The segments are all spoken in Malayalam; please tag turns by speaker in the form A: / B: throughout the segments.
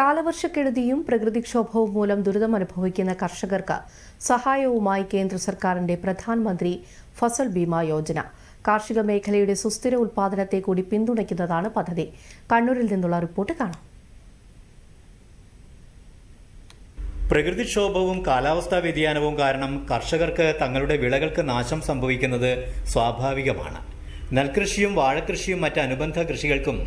A: കാലവർഷക്കെടുതിയും പ്രകൃതിക്ഷോഭവും മൂലം ദുരിതമനുഭവിക്കുന്ന കർഷകർക്ക് സഹായവുമായി കേന്ദ്ര സർക്കാരിന്റെ പ്രധാനമന്ത്രി ഫസൽ ബീമ യോജന. കാർഷിക മേഖലയുടെ സുസ്ഥിര ഉൽപാദനത്തെ കൂടി പിന്തുണയ്ക്കുന്നതാണ് പദ്ധതി. കണ്ണൂരിൽ നിന്നുള്ള റിപ്പോർട്ട് കാണാം.
B: പ്രകൃതിക്ഷോഭവും കാലാവസ്ഥാ വ്യതിയാനവും കാരണം കർഷകർക്ക് തങ്ങളുടെ വിളകൾക്ക് നാശം സംഭവിക്കുന്നത് സ്വാഭാവികമാണ്. നെൽകൃഷിയും വാഴകൃഷിയും മറ്റ് അനുബന്ധ കൃഷികൾക്കും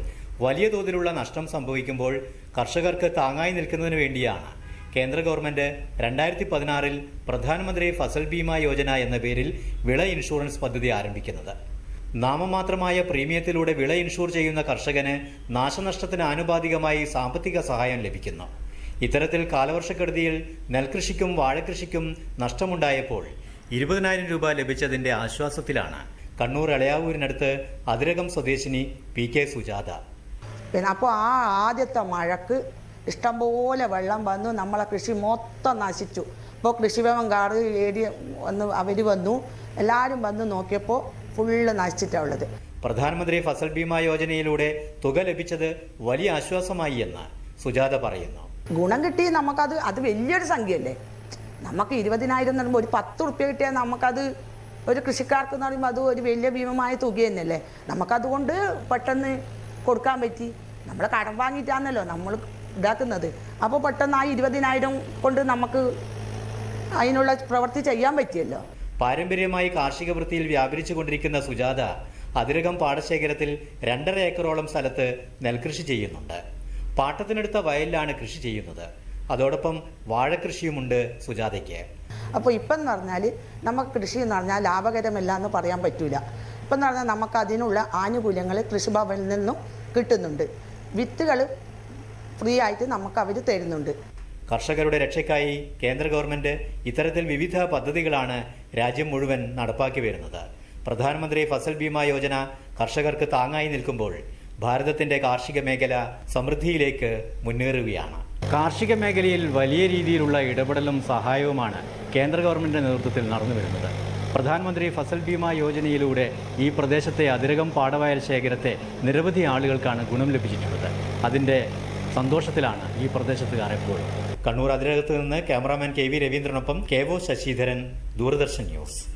B: വലിയ തോതിലുള്ള നഷ്ടം സംഭവിക്കുമ്പോൾ കർഷകർക്ക് താങ്ങായി നിൽക്കുന്നതിന് വേണ്ടിയാണ് കേന്ദ്ര ഗവൺമെന്റ് രണ്ടായിരത്തി പതിനാറിൽ പ്രധാനമന്ത്രി ഫസൽ ബീമ യോജന എന്ന പേരിൽ വിള ഇൻഷുറൻസ് പദ്ധതി ആരംഭിക്കുന്നത്. നാമമാത്രമായ പ്രീമിയത്തിലൂടെ വിള ഇൻഷൂർ ചെയ്യുന്ന കർഷകന് നാശനഷ്ടത്തിന് ആനുപാതികമായി സാമ്പത്തിക സഹായം ലഭിക്കുന്നു. ഇത്തരത്തിൽ കാലവർഷക്കെടുതിയിൽ നെൽകൃഷിക്കും വാഴകൃഷിക്കും നഷ്ടമുണ്ടായപ്പോൾ ഇരുപതിനായിരം രൂപ ലഭിച്ചതിന്റെ ആശ്വാസത്തിലാണ് കണ്ണൂർ എളയാവൂരിനടുത്ത് അതിരകം സ്വദേശിനി പി കെ സുജാത.
C: പിന്നെ അപ്പോൾ ആ ആദ്യത്തെ മഴക്ക് ഇഷ്ടംപോലെ വെള്ളം വന്നു. നമ്മളെ കൃഷി മൊത്തം നശിച്ചു. അപ്പോൾ കൃഷിഭവൻ കാർഡ് ഏരിയ വന്ന് അവർ വന്നു. എല്ലാവരും വന്ന് നോക്കിയപ്പോൾ ഫുള്ള് നശിച്ചിട്ടുള്ളത്
B: പ്രധാനമന്ത്രി ഫസൽ ഭീമാ യോജനയിലൂടെ തുക ലഭിച്ചത് വലിയ ആശ്വാസമായി എന്ന് സുജാത പറയുന്നു.
C: ഗുണം കിട്ടി നമുക്കത് അത് വലിയൊരു സംഖ്യയല്ലേ? നമുക്ക് ഇരുപതിനായിരം എന്ന് പറയുമ്പോൾ ഒരു പത്ത് റുപ്യ കിട്ടിയാൽ നമുക്കത് ഒരു കൃഷിക്കാർക്ക് എന്ന് പറയുമ്പോൾ അത് ഒരു വലിയ ഭീമമായ തുക തന്നെയല്ലേ നമുക്കതുകൊണ്ട് പെട്ടെന്ന് കൊടുക്കാൻ പറ്റി. നമ്മൾ കടം വാങ്ങിയിട്ടാണല്ലോ നമ്മൾ ഇതാക്കുന്നത്. അപ്പോൾ പെട്ടെന്ന് ആ ഇരുപതിനായിരം കൊണ്ട് നമുക്ക് അതിനുള്ള പ്രവൃത്തി ചെയ്യാൻ പറ്റിയല്ലോ.
B: പാരമ്പര്യമായി കാർഷിക വൃത്തിയിൽ വ്യാപരിച്ചു കൊണ്ടിരിക്കുന്ന സുജാത അതിരകം പാടശേഖരത്തിൽ രണ്ടര ഏക്കറോളം സ്ഥലത്ത് നെൽകൃഷി ചെയ്യുന്നുണ്ട്. പാട്ടത്തിനെടുത്ത വയലിലാണ് കൃഷി ചെയ്യുന്നത്. അതോടൊപ്പം വാഴകൃഷിയുമുണ്ട് സുജാതയ്ക്ക്.
C: അപ്പോൾ ഇപ്പം എന്ന് പറഞ്ഞാൽ നമുക്ക് കൃഷി എന്ന് പറഞ്ഞാൽ ലാഭകരമല്ല എന്ന് പറയാൻ പറ്റില്ല ഇപ്പം എന്ന് പറഞ്ഞാൽ നമുക്ക് അതിനുള്ള ആനുകൂല്യങ്ങൾ കൃഷിഭവനിൽ നിന്നും കിട്ടുന്നുണ്ട്. വിത്തുകൾ ഫ്രീ ആയിട്ട് നമുക്ക് അവർ തരുന്നുണ്ട്.
B: കർഷകരുടെ രക്ഷയ്ക്കായി കേന്ദ്ര ഗവൺമെന്റ് ഇത്തരത്തിൽ വിവിധ പദ്ധതികളാണ് രാജ്യം മുഴുവൻ നടപ്പാക്കി വരുന്നത്. പ്രധാനമന്ത്രി ഫസൽ ബീമ യോജന കർഷകർക്ക് താങ്ങായി നിൽക്കുമ്പോൾ ഭാരതത്തിന്റെ കാർഷിക മേഖല സമൃദ്ധിയിലേക്ക് മുന്നേറുകയാണ്. കാർഷിക മേഖലയിൽ വലിയ രീതിയിലുള്ള ഇടപെടലും സഹായവുമാണ് കേന്ദ്ര ഗവൺമെന്റിന്റെ നേതൃത്വത്തിൽ നടന്നു വരുന്നത്. പ്രധാനമന്ത്രി ഫസൽ ഭീമ യോജനയിലൂടെ ഈ പ്രദേശത്തെ അതിരകം പാടവയൽ ശേഖരത്തെ നിരവധി ആളുകൾക്കാണ് ഗുണം ലഭിച്ചിട്ടുള്ളത്. അതിന്റെ സന്തോഷത്തിലാണ് ഈ പ്രദേശത്തുകാർ എപ്പോഴും. കണ്ണൂർ അതിരകത്ത് നിന്ന് cameraman K V രവീന്ദ്രനൊപ്പം K O Sasidharan Doordarshan news.